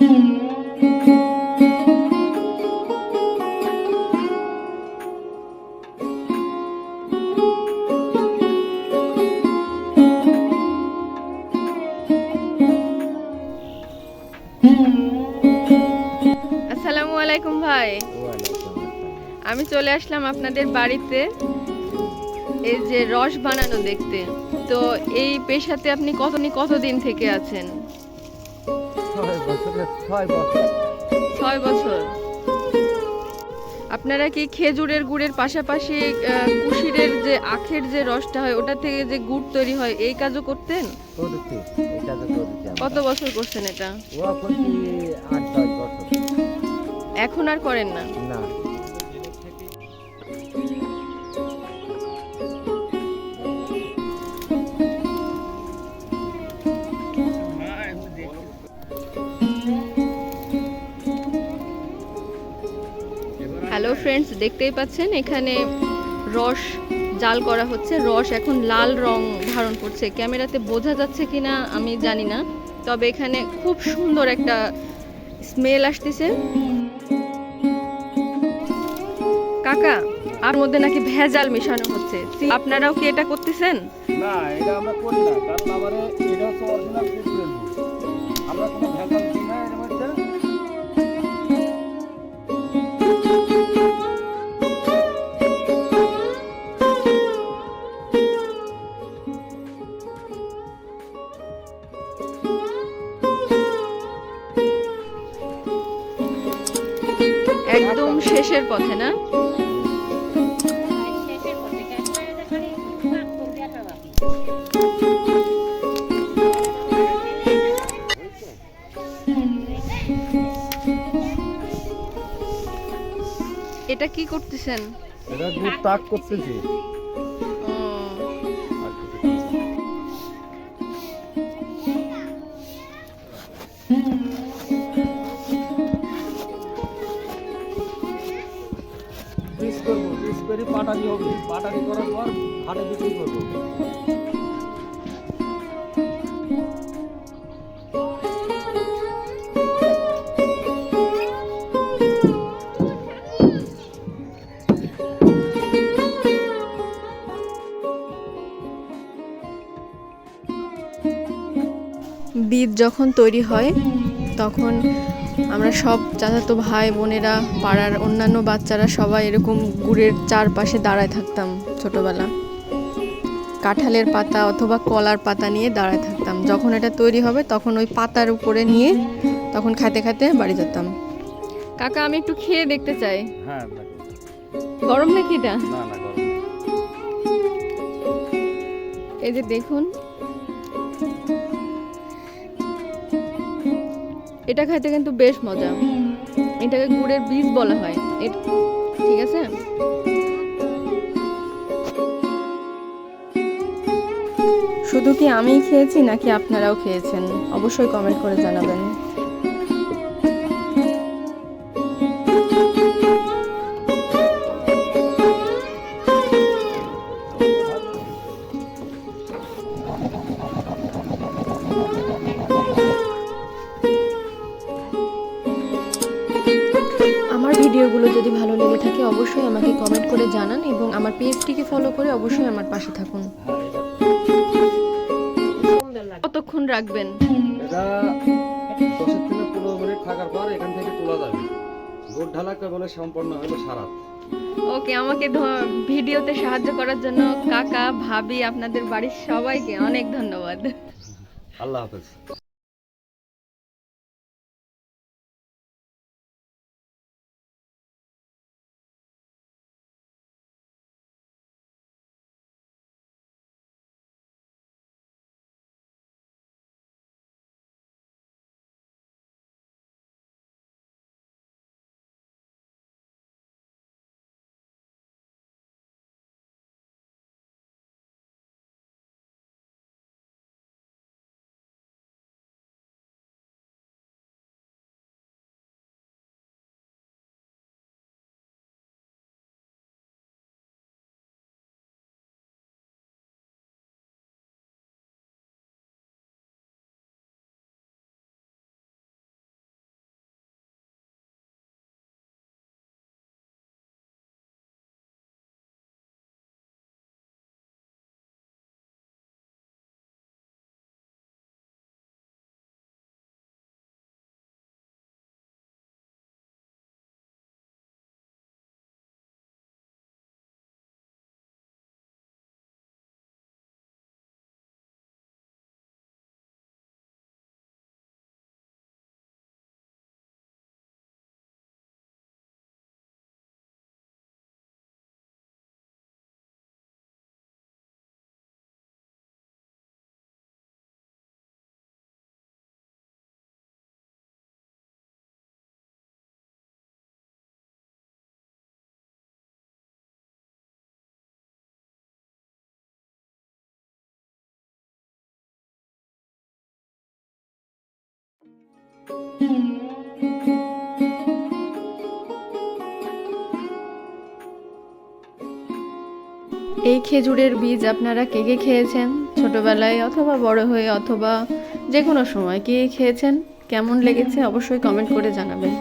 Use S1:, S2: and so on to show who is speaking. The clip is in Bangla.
S1: আসসালামু আলাইকুম ভাই। আমি চলে আসলাম আপনাদের বাড়িতে। এই যে রস বানানো দেখতে। তো এই পেশাতে আপনি কত কতদিন থেকে আছেন?
S2: ছয় ছয় বছর।
S1: ছয় বছর। আপনারা কি খেজুরের গুড়ের পাশাপাশি কুশিরের যে আখের যে রসটা হয় ওটা থেকে যে গুড় তৈরি হয় এই কাজও করতেন। কত বছর করছেন এটা? এখন আর করেন না হ্যালো ফ্রেন্ডস দেখতেই পাচ্ছেন? এখানে রস জাল করা হচ্ছে। রস এখন লাল রং ধারণ করছে। ক্যামেরাতে বোঝা যাচ্ছে কিনা আমি জানি না। তবে এখানে খুব সুন্দর একটা স্মেল আসতেছে। কাকা আর মধ্যে নাকি ভেজাল মেশানো হচ্ছে। আপনারাও কি এটা করতেছেন?
S3: না এটা আমরা করি না। কারণ আমার এটা হচ্ছে অরিজিনাল
S1: শেষের পথে না। এটা কি করতেছেন
S3: এটা দুধ তাক করতেছি পাটারি হবে। পাটারি করার পর হাটে বিক্রি
S1: বীজ যখন তৈরি হয় তখন আমরা সব চাচাতো ভাই বোনেরা পাড়ার অন্যান্য বাচ্চারা সবাই এরকম গুড়ের চারপাশে দাঁড়ায় থাকতাম ছোটবেলা। কাঁঠালের পাতা অথবা কলার পাতা নিয়ে দাঁড়ায় থাকতাম। যখন এটা তৈরি হবে তখন ওই পাতার উপরে নিয়ে তখন খাতে খাতে বাড়ি যেতাম। কাকা আমি একটু খেয়ে দেখতে চাই।
S3: হ্যাঁ
S1: গরম নাকি এটা? এই যে দেখুন এটা খাইতে কিন্তু বেশ মজা। এটাকে গুড়ের বীজ বলা হয়। ঠিক আছে? শুধু কি আমিই খেয়েছি, নাকি আপনারাও খেয়েছেন? অবশ্যই কমেন্ট করে জানাবেন। ভিডিওগুলো যদি ভালো লেগে থাকে অবশ্যই আমাকে কমেন্ট করে জানান এবং আমার পেজটিকে ফলো করে অবশ্যই আমার পাশে থাকুন। কতক্ষণ রাখবেন?
S3: এটা দশের থেকে পনেরো মিনিট থাকার পর এখান থেকে তোলা যাবে। গোট ঢালা কেবল সম্পন্ন হলো সারা
S1: ওকে আমাকে ভিডিওতে সাহায্য করার জন্য কাকা ভাবি আপনাদের বাড়ির সবাইকে অনেক ধন্যবাদ।
S3: আল্লাহ হাফেজ।
S1: এই খেজুরের বীজ আপনারা কে কে খেয়েছেন? ছোটবেলায় অথবা বড় হয়ে অথবা যে কোনো সময় কে খেয়েছেন? কেমন লেগেছে? অবশ্যই কমেন্ট করে জানাবেন।